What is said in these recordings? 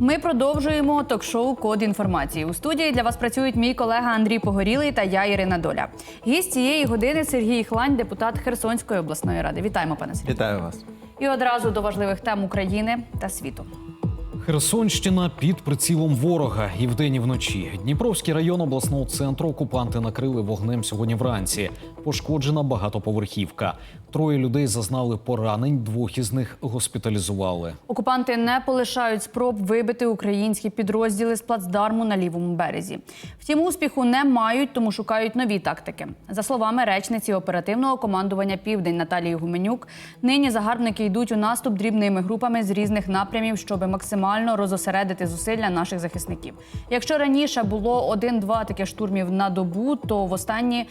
Ми продовжуємо ток-шоу Код інформації. У студії для вас працюють мій колега Андрій Погорілий та я Ірина Доля. Гість цієї години Сергій Хлань, депутат Херсонської обласної ради. Вітаємо, пане Сергію. Вітаю вас. І одразу до важливих тем України та світу. Херсонщина під прицілом ворога і вдень, і вночі. Дніпровський район обласного центру окупанти накрили вогнем сьогодні вранці. Пошкоджена багатоповерхівка. Троє людей зазнали поранень, двох із них госпіталізували. Окупанти не полишають спроб вибити українські підрозділи з плацдарму на лівому березі. Втім, успіху не мають, тому шукають нові тактики. За словами речниці оперативного командування Південь Наталії Гуменюк, нині загарбники йдуть у наступ дрібними групами з різних напрямів, щоб максимально розосередити зусилля наших захисників. Якщо раніше було один-два таких штурмів на добу, то в останні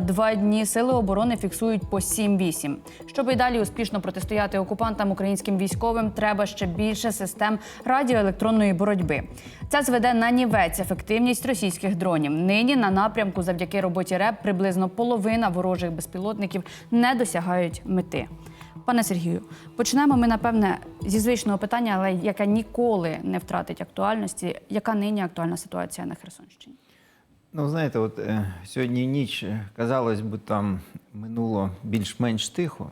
два дні сили оборони фіксують по 7-8. Щоб і далі успішно протистояти окупантам українським військовим, треба ще більше систем радіоелектронної боротьби. Це зведе на нівець ефективність російських дронів. Нині на напрямку, завдяки роботі РЕП, приблизно половина ворожих безпілотників не досягають мети. Пане Сергію, почнемо ми напевне зі звичного питання, але яке ніколи не втратить актуальності. Яка нині актуальна ситуація на Херсонщині? Ну, знаєте, от е, сьогодні ніч, е, казалось би, там минуло більш-менш тихо,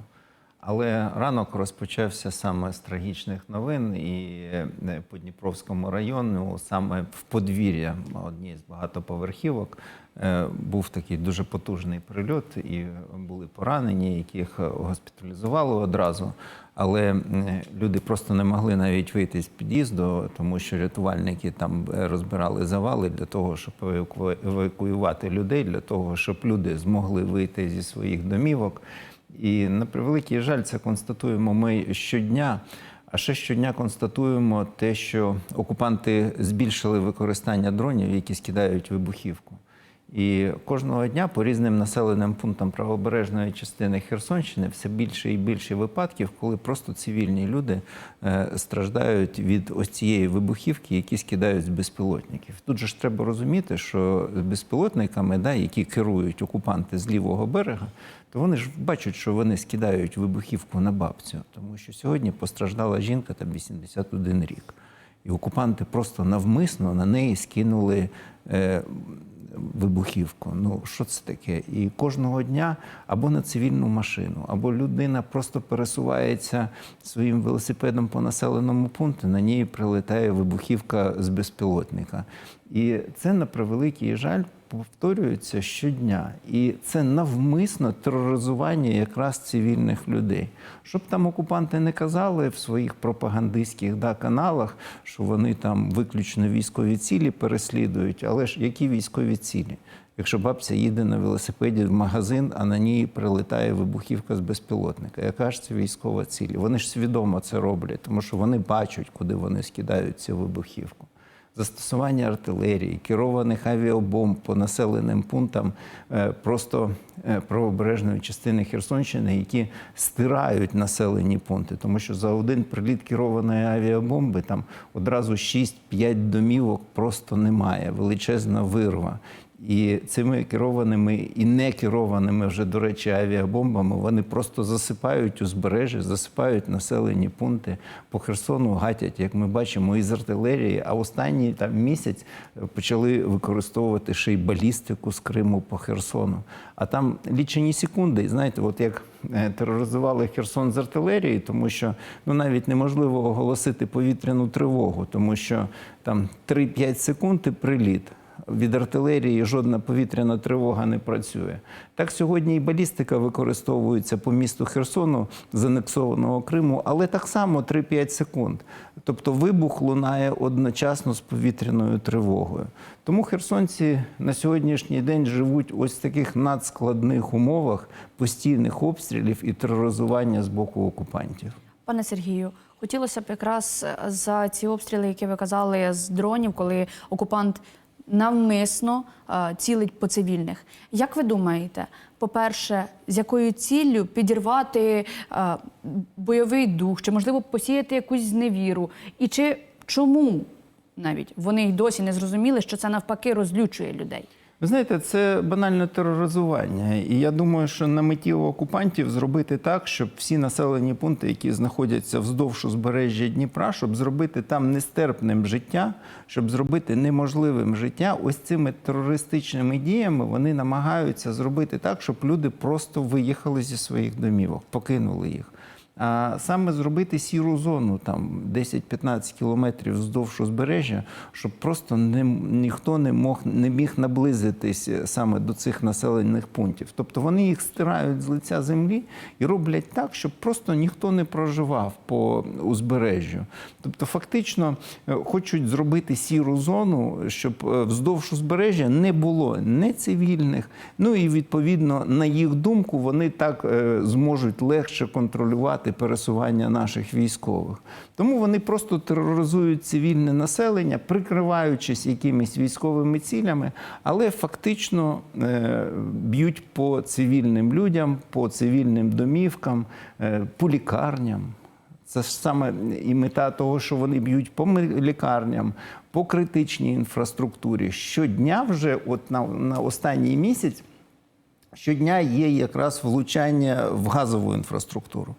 але ранок розпочався саме з трагічних новин, і е, по Дніпровському району, саме в подвір'я однієї з багатоповерхівок, е, був такий дуже потужний прильот, і були поранені, яких госпіталізували одразу. Але люди просто не могли навіть вийти з під'їзду, тому що рятувальники там е, розбирали завали для того, щоб евакуювати людей, для того, щоб люди змогли вийти зі своїх домівок. І на превеликий жаль, це констатуємо ми щодня. А ще щодня констатуємо те, що окупанти збільшили використання дронів, які скидають вибухівку. І кожного дня по різним населеним пунктам правобережної частини Херсонщини все більше і більше випадків, коли просто цивільні люди е, страждають від ось цієї вибухівки, які скидають з безпілотників. Тут же ж треба розуміти, що з безпілотниками, да, які керують окупанти з лівого берега, то вони ж бачать, що вони скидають вибухівку на бабцю, тому що сьогодні постраждала жінка там 81 рік. І окупанти просто навмисно на неї скинули е, вибухівку. Ну що це таке? І кожного дня або на цивільну машину, або людина просто пересувається своїм велосипедом по населеному пункту, на ній прилетає вибухівка з безпілотника. І це на превеликий жаль повторюється щодня. І це навмисно тероризування якраз цивільних людей. Щоб там окупанти не казали в своїх пропагандистських да, каналах, що вони там виключно військові цілі переслідують, але ж які військові цілі? Якщо бабця їде на велосипеді в магазин, а на ній прилетає вибухівка з безпілотника, яка ж це військова ціль? Вони ж свідомо це роблять, тому що вони бачать, куди вони скидають цю вибухівку застосування артилерії, керованих авіабомб по населеним пунктам е, просто е, правобережної частини Херсонщини, які стирають населені пункти, тому що за один приліт керованої авіабомби там одразу 6-5 домівок просто немає. Величезна вирва. І цими керованими і не керованими вже, до речі, авіабомбами вони просто засипають узбережжя, засипають населені пункти по Херсону, гатять, як ми бачимо, із артилерії. А останній там місяць почали використовувати ще й балістику з Криму по Херсону. А там лічені секунди, і знаєте, от як е, тероризували Херсон з артилерії, тому що ну навіть неможливо оголосити повітряну тривогу, тому що там 3-5 секунд і приліт від артилерії жодна повітряна тривога не працює. Так сьогодні і балістика використовується по місту Херсону з анексованого Криму, але так само 3-5 секунд. Тобто вибух лунає одночасно з повітряною тривогою. Тому херсонці на сьогоднішній день живуть ось в таких надскладних умовах постійних обстрілів і тероризування з боку окупантів. Пане Сергію, хотілося б якраз за ці обстріли, які ви казали з дронів, коли окупант навмисно е, цілить по цивільних. Як ви думаєте, по-перше, з якою ціллю підірвати е, бойовий дух, чи можливо посіяти якусь зневіру? І чи чому навіть вони й досі не зрозуміли, що це навпаки розлючує людей? Ви знаєте, це банальне тероризування. І я думаю, що на меті окупантів зробити так, щоб всі населені пункти, які знаходяться вздовж узбережжя Дніпра, щоб зробити там нестерпним життя, щоб зробити неможливим життя, ось цими терористичними діями вони намагаються зробити так, щоб люди просто виїхали зі своїх домівок, покинули їх. А саме зробити сіру зону там 10-15 кілометрів вздовж узбережжя, щоб просто не, ніхто не мог не міг наблизитись саме до цих населених пунктів. Тобто вони їх стирають з лиця землі і роблять так, щоб просто ніхто не проживав по узбережжю. Тобто, фактично е, хочуть зробити сіру зону, щоб е, вздовж узбережжя не було не цивільних. Ну і відповідно, на їх думку, вони так е, зможуть легше контролювати пересування наших військових. Тому вони просто тероризують цивільне населення, прикриваючись якимись військовими цілями, але фактично е, б'ють по цивільним людям, по цивільним домівкам, е, по лікарням. Це ж саме і мета того, що вони б'ють по лікарням, по критичній інфраструктурі. Щодня вже, от на, на останній місяць, щодня є якраз влучання в газову інфраструктуру.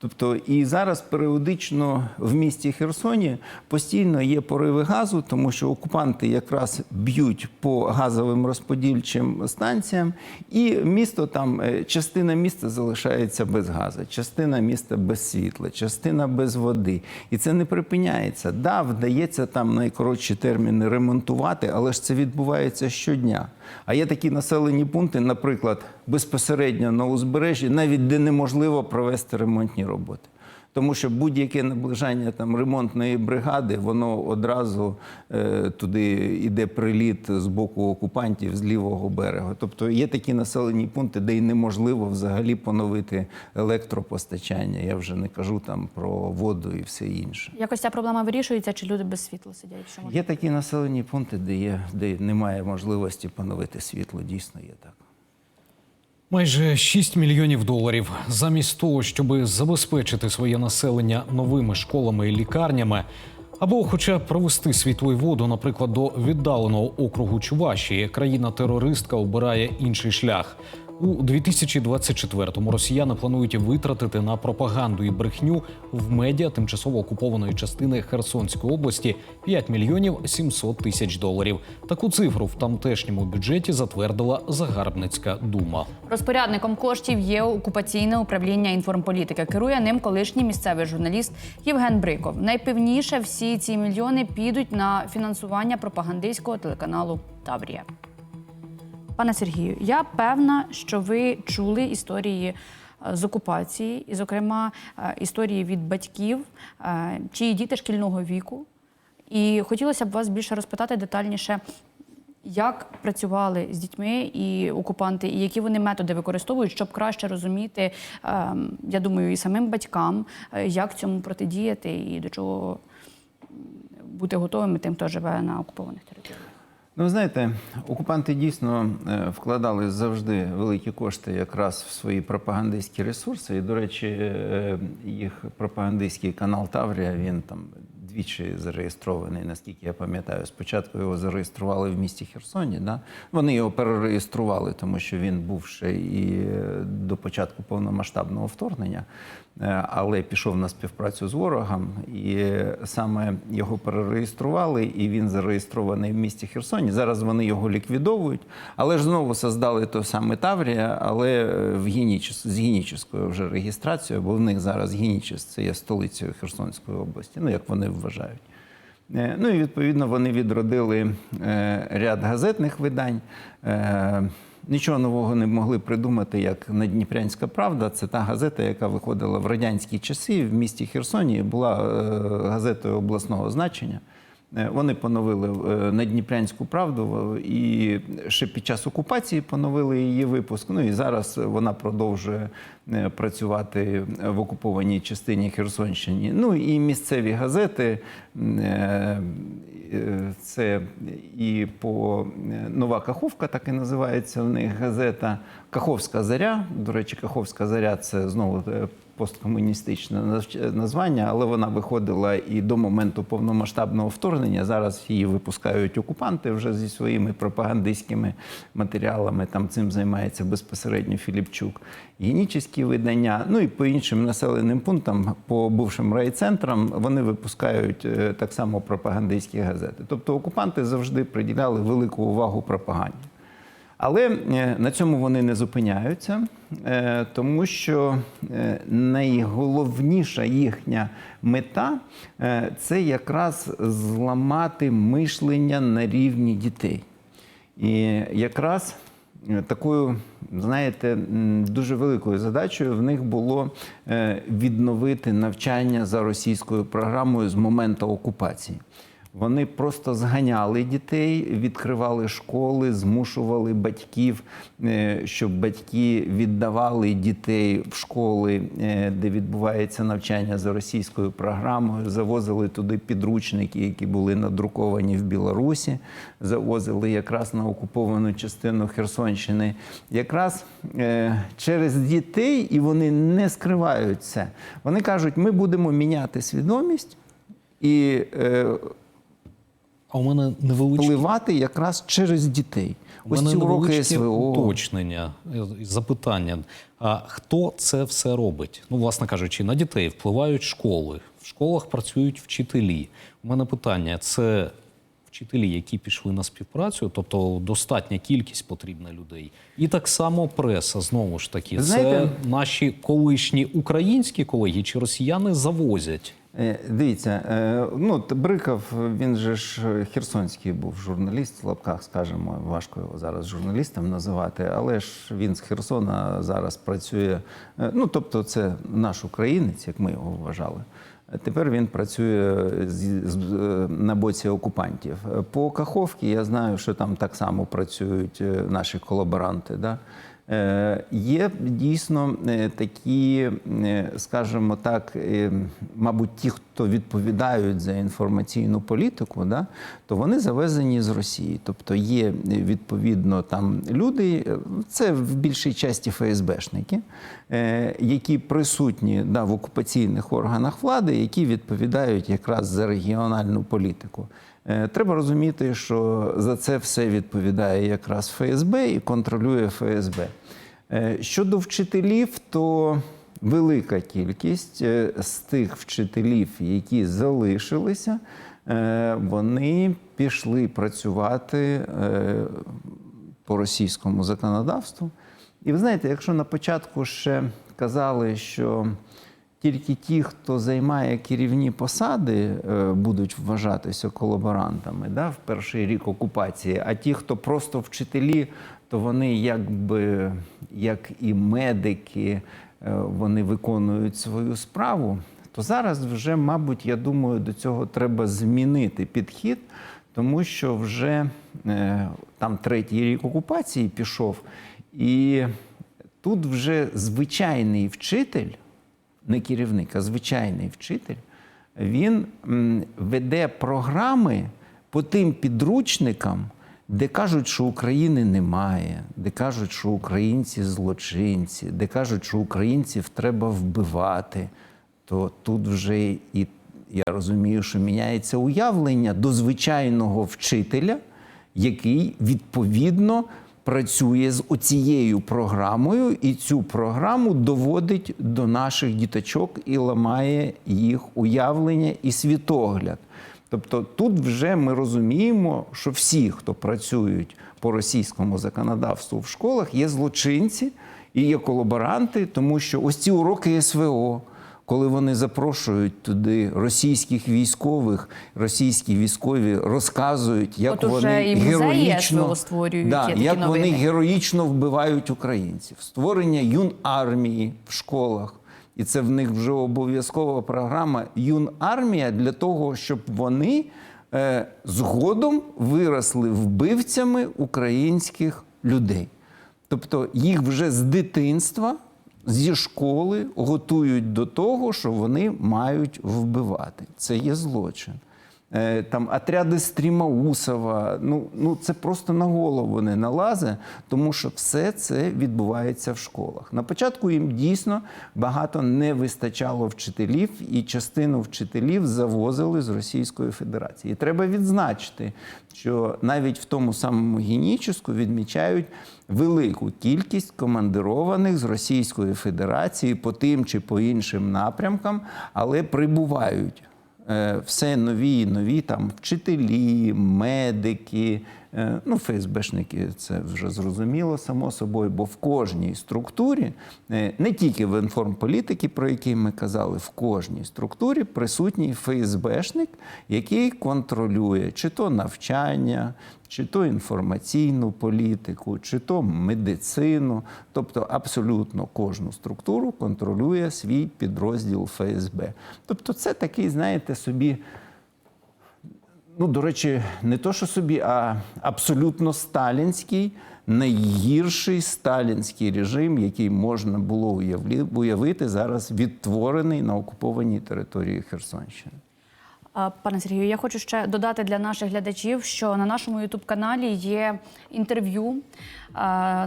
Тобто і зараз періодично в місті Херсоні постійно є пориви газу, тому що окупанти якраз б'ють по газовим розподільчим станціям, і місто там е, частина міста залишається без газу, частина міста без світла, частина без води. І це не припиняється. Да, вдається там найкоротші терміни ремонтувати, але ж це відбувається щодня. А є такі населені пункти, наприклад, безпосередньо на узбережжі, навіть де неможливо провести ремонтні роботи. Тому що будь-яке наближання там ремонтної бригади, воно одразу е, туди йде приліт з боку окупантів з лівого берега. Тобто є такі населені пункти, де й неможливо взагалі поновити електропостачання. Я вже не кажу там про воду і все інше. Якось ця проблема вирішується, чи люди без світла сидять? Що? Є такі населені пункти, де є де немає можливості поновити світло. Дійсно є так. Майже 6 мільйонів доларів замість того, щоб забезпечити своє населення новими школами і лікарнями, або, хоча б провести світлу воду, наприклад, до віддаленого округу Чувашії, країна-терористка обирає інший шлях. У 2024-му росіяни планують витратити на пропаганду і брехню в медіа тимчасово окупованої частини Херсонської області 5 мільйонів 700 тисяч доларів. Таку цифру в тамтешньому бюджеті затвердила загарбницька дума. Розпорядником коштів є окупаційне управління інформполітики. Керує ним колишній місцевий журналіст Євген Бриков. Найпевніше всі ці мільйони підуть на фінансування пропагандистського телеканалу Таврія. Пане Сергію, я певна, що ви чули історії е, з окупації, і, зокрема, е, історії від батьків, е, чиї діти шкільного віку. І хотілося б вас більше розпитати детальніше, як працювали з дітьми і окупанти, і які вони методи використовують, щоб краще розуміти, ем, я думаю, і самим батькам, як цьому протидіяти і до чого бути готовими тим, хто живе на окупованих територіях. Ну, ви знаєте, окупанти дійсно е, вкладали завжди великі кошти якраз в свої пропагандистські ресурси. І, до речі, е, їх пропагандистський канал Таврія, він там двічі зареєстрований, наскільки я пам'ятаю. Спочатку його зареєстрували в місті Херсоні. Да? Вони його перереєстрували, тому що він був ще і е, до початку повномасштабного вторгнення, Е, але пішов на співпрацю з ворогом, і саме його перереєстрували, і він зареєстрований в місті Херсоні. Зараз вони його ліквідовують, але ж знову создали то саме Таврія, але в Генічес, з геніческою вже реєстрацією, бо в них зараз Генічес це є столицею Херсонської області, ну як вони вважають. Е, Ну і відповідно вони відродили е, ряд газетних видань. Е, Нічого нового не могли придумати, як Надніпрянська правда. Це та газета, яка виходила в радянські часи в місті Херсоні, була газетою обласного значення. Е, Вони поновили е, Надніпрянську правду е, і ще під час окупації поновили її випуск. Ну і зараз вона продовжує працювати в окупованій частині Херсонщини. Ну і місцеві газети. Це і по Нова Каховка, так і називається в них газета Каховська заря. До речі, Каховська заря це знову посткомуністичне названня, але вона виходила і до моменту повномасштабного вторгнення. Зараз її випускають окупанти вже зі своїми пропагандистськими матеріалами. Там цим займається безпосередньо Філіпчук. Генічні видання, ну і по іншим населеним пунктам, по бувшим райцентрам, вони випускають е, так само пропагандистські газети. Тобто окупанти завжди приділяли велику увагу пропаганді. Але е, на цьому вони не зупиняються, е, тому що е, найголовніша їхня мета це якраз зламати мишлення на рівні дітей. І якраз такою, знаєте, дуже великою задачею в них було відновити навчання за російською програмою з моменту окупації. Вони просто зганяли дітей, відкривали школи, змушували батьків, е, щоб батьки віддавали дітей в школи, е, де відбувається навчання за російською програмою. Завозили туди підручники, які були надруковані в Білорусі, завозили якраз на окуповану частину Херсонщини. Якраз е, через дітей, і вони не скривають це. Вони кажуть, ми будемо міняти свідомість. І А у мене невеличке впливати якраз через дітей. У Ось мене ці уроки СВО. уточнення, е, запитання. А хто це все робить? Ну, власне кажучи, на дітей впливають школи. В школах працюють вчителі. У мене питання: це вчителі, які пішли на співпрацю, тобто достатня кількість потрібна людей. І так само преса, знову ж таки, знаєте- це наші колишні українські колеги чи росіяни завозять. Е, Дивіться, е, ну Бриков, він же ж херсонський був журналіст, в лапках, скажімо, важко його зараз журналістом називати, але ж він з Херсона зараз працює. е, Ну, тобто, це наш українець, як ми його вважали. Е, Тепер він працює е, на боці окупантів. Е, По Каховці я знаю, що там так само працюють е, наші колаборанти. Да? Е, Є дійсно е, такі, е, скажімо так, мабуть, ті, хто відповідають за інформаційну політику, да, то вони завезені з Росії. Тобто є відповідно там люди, це в більшій часті ФСБшники, які присутні да, в окупаційних органах влади, які відповідають якраз за регіональну політику. Е, Треба розуміти, що за це все відповідає якраз ФСБ і контролює ФСБ. Е, Щодо вчителів, то велика кількість е, з тих вчителів, які залишилися, вони пішли працювати по російському законодавству. І ви знаєте, якщо на початку ще казали, що тільки ті, хто займає керівні посади, е, будуть вважатися колаборантами да, в перший рік окупації, а ті, хто просто вчителі, то вони якби як і медики, е, вони виконують свою справу. То зараз вже, мабуть, я думаю, до цього треба змінити підхід, тому що вже е, там третій рік окупації пішов, і тут вже звичайний вчитель не керівник, а звичайний вчитель, він веде програми по тим підручникам, де кажуть, що України немає, де кажуть, що українці злочинці, де кажуть, що українців треба вбивати, то тут вже і я розумію, що міняється уявлення до звичайного вчителя, який відповідно працює з оцією програмою, і цю програму доводить до наших діточок і ламає їх уявлення і світогляд. Тобто тут вже ми розуміємо, що всі, хто працюють по російському законодавству в школах, є злочинці і є колаборанти, тому що ось ці уроки СВО коли вони запрошують туди російських військових, російські військові розказують, як От вони і героїчно, створюють, да, такі як вони героїчно вбивають українців, створення юн армії в школах. І це в них вже обов'язкова програма юн армія для того, щоб вони е, згодом виросли вбивцями українських людей. Тобто їх вже з дитинства, зі школи готують до того, що вони мають вбивати. Це є злочин. Е, там отряди Стрімаусова. Ну, ну це просто на голову не налазе, тому що все це відбувається в школах. На початку їм дійсно багато не вистачало вчителів, і частину вчителів завозили з Російської Федерації. І треба відзначити, що навіть в тому самому геніческу відмічають велику кількість командированих з Російської Федерації по тим чи по іншим напрямкам, але прибувають все нові і нові там вчителі, медики, е, ну, ФСБшники, це вже зрозуміло само собою, бо в кожній структурі, е, не тільки в інформполітики, про який ми казали, в кожній структурі присутній ФСБшник, який контролює чи то навчання, чи то інформаційну політику, чи то медицину. Тобто абсолютно кожну структуру контролює свій підрозділ ФСБ. Тобто, це такий, знаєте, собі. Ну, до речі, не то, що собі, а абсолютно сталінський, найгірший сталінський режим, який можна було уявити зараз відтворений на окупованій території Херсонщини. Пане Сергію, я хочу ще додати для наших глядачів, що на нашому ютуб-каналі є інтерв'ю.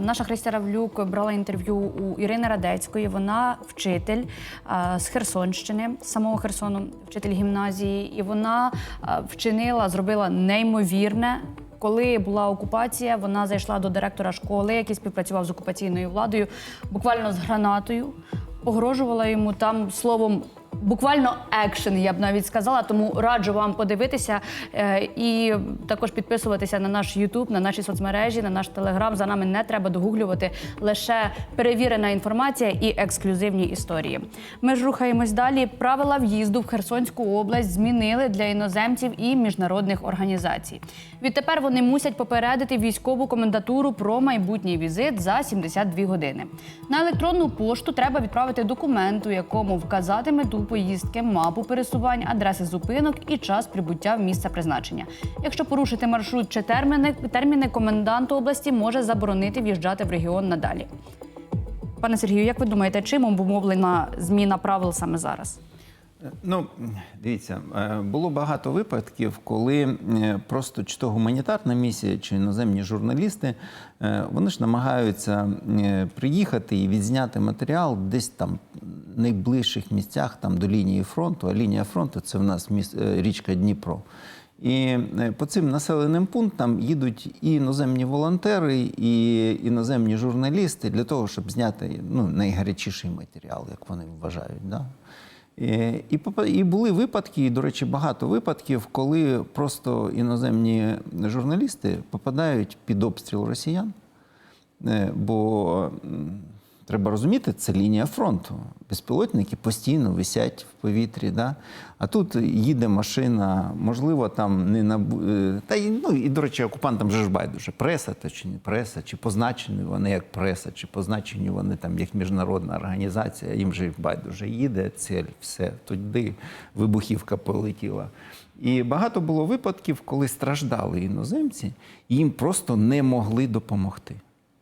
Наша Христя Равлюк брала інтерв'ю у Ірини Радецької. Вона вчитель з Херсонщини, з самого Херсону, вчитель гімназії, і вона вчинила, зробила неймовірне. Коли була окупація, вона зайшла до директора школи, який співпрацював з окупаційною владою, буквально з гранатою, погрожувала йому там словом. Буквально екшен, я б навіть сказала, тому раджу вам подивитися е, і також підписуватися на наш Ютуб, на наші соцмережі, на наш Телеграм. За нами не треба догуглювати лише перевірена інформація і ексклюзивні історії. Ми ж рухаємось далі. Правила в'їзду в Херсонську область змінили для іноземців і міжнародних організацій. Відтепер вони мусять попередити військову комендатуру про майбутній візит за 72 години. На електронну пошту треба відправити документ, у якому вказати мету поїздки, мапу пересувань, адреси зупинок і час прибуття в місце призначення. Якщо порушити маршрут чи терміни, терміни комендант області може заборонити в'їжджати в регіон надалі. Пане Сергію, як ви думаєте, чим обумовлена зміна правил саме зараз? Ну, дивіться, е, було багато випадків, коли е, просто чи то гуманітарна місія, чи іноземні журналісти, е, вони ж намагаються приїхати і відзняти матеріал десь там в найближчих місцях там, до лінії фронту. А лінія фронту це в нас річка Дніпро. І по цим населеним пунктам їдуть і іноземні волонтери, і іноземні журналісти для того, щоб зняти ну, найгарячіший матеріал, як вони вважають. Да? Е, І, і були випадки, і, до речі, багато випадків, коли просто іноземні журналісти попадають під обстріл росіян. Е, Бо треба розуміти, це лінія фронту. Безпілотники постійно висять в повітрі. Да? А тут їде машина, можливо, там не набу... е, та й ну і до речі, окупантам же ж байдуже, преса та чи не преса, чи позначені вони як преса, чи позначені вони там як міжнародна організація. Їм же байдуже їде цель, все туди вибухівка полетіла. І багато було випадків, коли страждали іноземці, і їм просто не могли допомогти.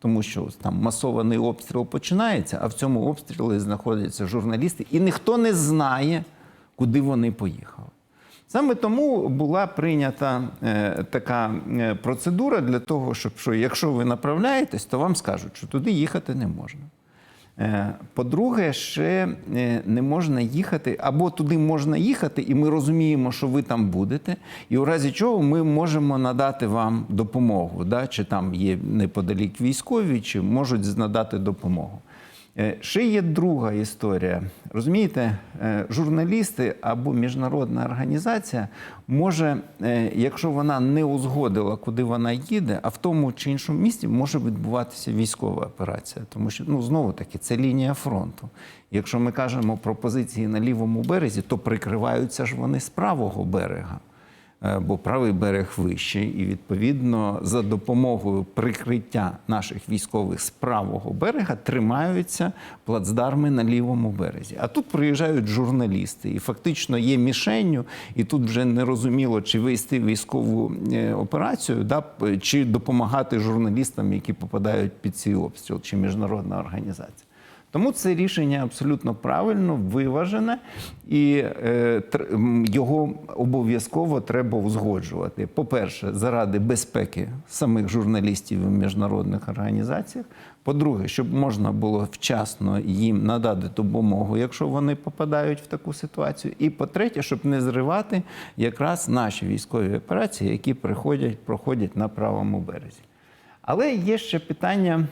Тому що там масований обстріл починається, а в цьому обстрілі знаходяться журналісти, і ніхто не знає, куди вони поїхали. Саме тому була прийнята е, така е, процедура для того, щоб що, якщо ви направляєтесь, то вам скажуть, що туди їхати не можна. Е, По-друге, ще е, не можна їхати, або туди можна їхати, і ми розуміємо, що ви там будете, і у разі чого ми можемо надати вам допомогу, да? чи там є неподалік військові, чи можуть надати допомогу. Е, Ще є друга історія. Розумієте, е, журналісти або міжнародна організація може, е, якщо вона не узгодила, куди вона їде, а в тому чи іншому місті може відбуватися військова операція. Тому що ну знову таки це лінія фронту. Якщо ми кажемо про позиції на лівому березі, то прикриваються ж вони з правого берега. Е, бо правий берег вищий, і відповідно за допомогою прикриття наших військових з правого берега тримаються плацдарми на лівому березі. А тут приїжджають журналісти, і фактично є мішенню, і тут вже не розуміло, чи вести військову е, операцію, да, чи допомагати журналістам, які попадають під цей обстріл, чи міжнародна організація. Тому це рішення абсолютно правильно, виважене, і е, його обов'язково треба узгоджувати. По-перше, заради безпеки самих журналістів в міжнародних організаціях. По-друге, щоб можна було вчасно їм надати допомогу, якщо вони попадають в таку ситуацію. І по-третє, щоб не зривати якраз наші військові операції, які приходять, проходять на правому березі. Але є ще питання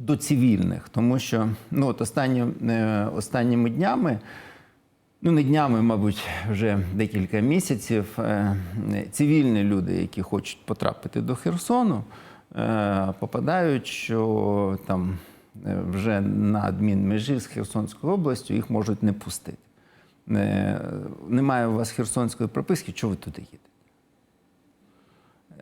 до цивільних, тому що ну, от останні, е, останніми днями, ну не днями, мабуть, вже декілька місяців, е, цивільні люди, які хочуть потрапити до Херсону, е, попадають, що там вже на адмінмежі з Херсонською областю їх можуть не пустити. Немає у вас херсонської прописки, чого ви туди їдете?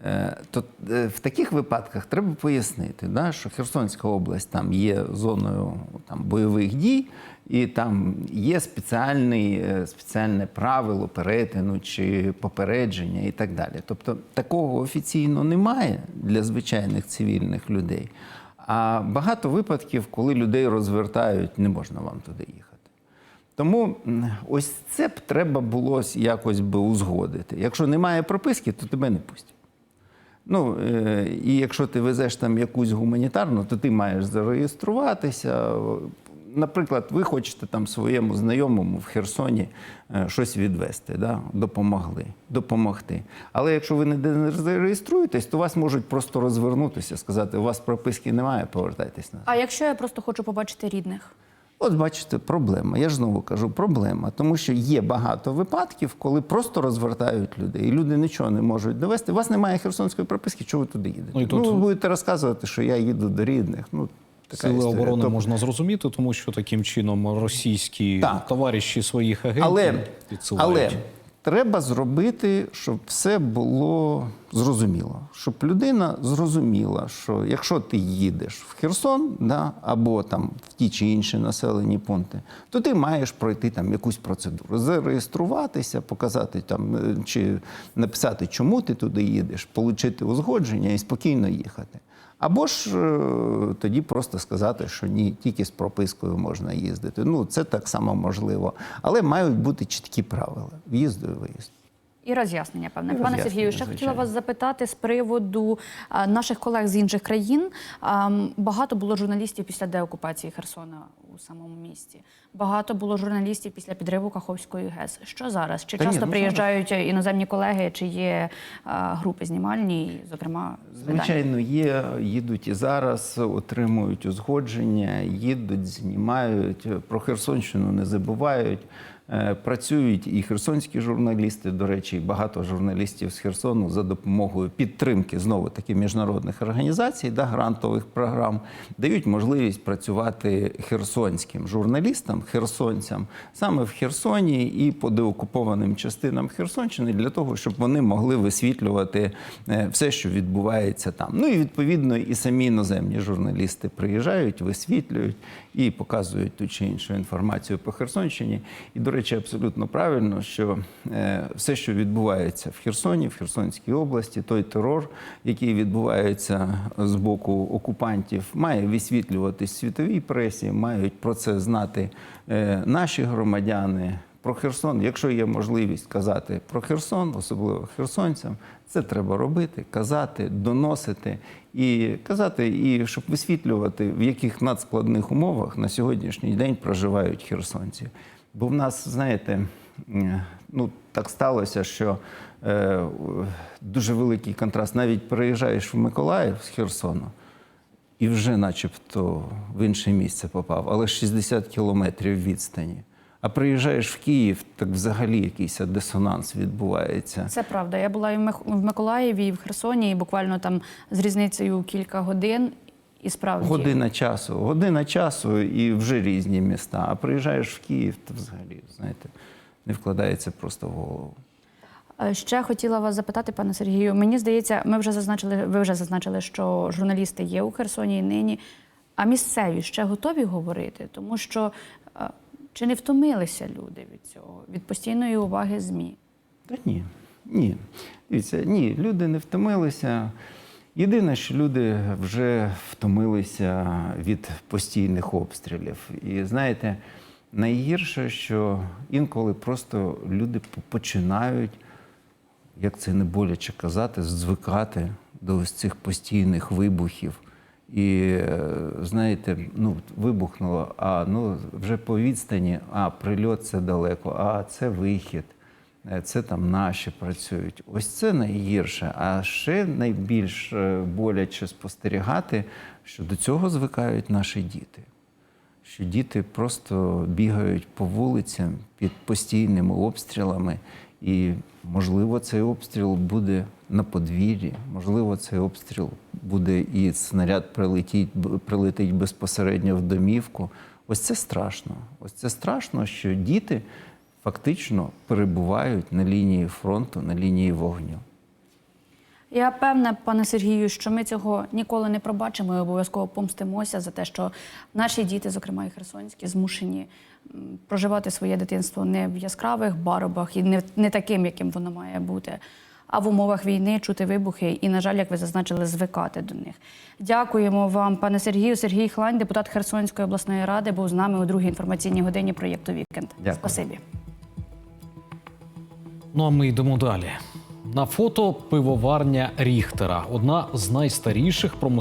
Е, То е, в таких випадках треба пояснити, да, що Херсонська область там є зоною там, бойових дій, і там є спеціальний, е, спеціальне правило перетину чи попередження і так далі. Тобто такого офіційно немає для звичайних цивільних людей. А багато випадків, коли людей розвертають, не можна вам туди їхати. Тому ось це б треба було якось би узгодити. Якщо немає прописки, то тебе не пустять. Ну, е, і якщо ти везеш там якусь гуманітарну, то ти маєш зареєструватися. Наприклад, ви хочете там своєму знайомому в Херсоні е, щось відвести, да? допомогли, допомогти. Але якщо ви не зареєструєтесь, то вас можуть просто розвернутися, сказати, у вас прописки немає, повертайтесь назад. А якщо я просто хочу побачити рідних? От бачите, проблема. Я ж знову кажу, проблема. Тому що є багато випадків, коли просто розвертають людей, і люди нічого не можуть довести. У вас немає херсонської прописки, чого ви туди їдете? Ну, і тут- ви будете розказувати, що я їду до рідних. Ну, така Сили історія. оборони Тобто- можна зрозуміти, тому що таким чином російські Так. товариші своїх агентів Але, відсилають. але треба зробити, щоб все було зрозуміло. Щоб людина зрозуміла, що якщо ти їдеш в Херсон да, або там в ті чи інші населені пункти, то ти маєш пройти там якусь процедуру, зареєструватися, показати там е, чи написати, чому ти туди їдеш, отримати узгодження і спокійно їхати. Або ж е, тоді просто сказати, що ні, тільки з пропискою можна їздити. Ну, це так само можливо. Але мають бути чіткі правила в'їзду і виїзду. І роз'яснення, певне. Пане роз'яснення, Сергію, ще хотіла вас запитати з приводу наших колег з інших країн. Багато було журналістів після деокупації Херсона у самому місті. Багато було журналістів після підриву Каховської ГЕС. Що зараз? Чи Та ні, часто ну, приїжджають іноземні колеги, чи є групи знімальні, зокрема? Звичайно, є, їдуть і зараз, отримують узгодження, їдуть, знімають. Про Херсонщину не забувають. Е, Працюють і херсонські журналісти. До речі, багато журналістів з Херсону за допомогою підтримки знову таки міжнародних організацій, да, грантових програм, дають можливість працювати херсонським журналістам, херсонцям саме в Херсоні і по деокупованим частинам Херсонщини для того, щоб вони могли висвітлювати е, все, що відбувається там. Ну і відповідно і самі іноземні журналісти приїжджають, висвітлюють і показують ту чи іншу інформацію по Херсонщині. І, до речі, абсолютно правильно, що е, все, що відбувається в Херсоні, в Херсонській області, той терор, який відбувається з боку окупантів, має висвітлюватись світовій пресі, мають про це знати е, наші громадяни. Про Херсон, якщо є можливість казати про Херсон, особливо херсонцям, це треба робити, казати, доносити і казати, і щоб висвітлювати, в яких надскладних умовах на сьогоднішній день проживають херсонці. Бо в нас, знаєте, ну так сталося, що е, дуже великий контраст. Навіть переїжджаєш в Миколаїв з Херсону, і вже начебто в інше місце попав, але 60 кілометрів відстані. А приїжджаєш в Київ, так взагалі якийсь дисонанс відбувається. Це правда. Я була і в Миколаєві, і в Херсоні, і буквально там з різницею кілька годин. І справді Година часу, година часу і вже різні міста. А приїжджаєш в Київ, то взагалі, знаєте, не вкладається просто в голову. Е, Ще хотіла вас запитати, пане Сергію. Мені здається, ми вже зазначили, ви вже зазначили, що журналісти є у Херсоні і нині. А місцеві ще готові говорити, тому що е, чи не втомилися люди від цього, від постійної уваги ЗМІ? Та ні, ні. Дивіться, ні, люди не втомилися. Єдине, що люди вже втомилися від постійних обстрілів. І знаєте, найгірше, що інколи просто люди починають, як це не боляче казати, звикати до ось цих постійних вибухів. І е, знаєте, ну вибухнуло, а ну вже по відстані, а прильот це далеко, а це вихід. Е, Це там наші працюють. Ось це найгірше. А ще найбільш е, боляче спостерігати, що до цього звикають наші діти. Що діти просто бігають по вулицям під постійними обстрілами, і, можливо, цей обстріл буде на подвір'ї, можливо, цей обстріл буде і снаряд прилетить, прилетить безпосередньо в домівку. Ось це страшно. Ось це страшно, що діти фактично перебувають на лінії фронту, на лінії вогню. Я певна, пане Сергію, що ми цього ніколи не пробачимо і обов'язково помстимося за те, що наші діти, зокрема і херсонські, змушені проживати своє дитинство не в яскравих баробах і не, не таким, яким воно має бути, а в умовах війни чути вибухи і, на жаль, як ви зазначили, звикати до них. Дякуємо вам, пане Сергію. Сергій Хлань, депутат Херсонської обласної ради, був з нами у другій інформаційній годині проєкту Вікенд. Дякую. Спасибі. Ну а ми йдемо далі. На фото пивоварня Ріхтера, одна з найстаріших промислових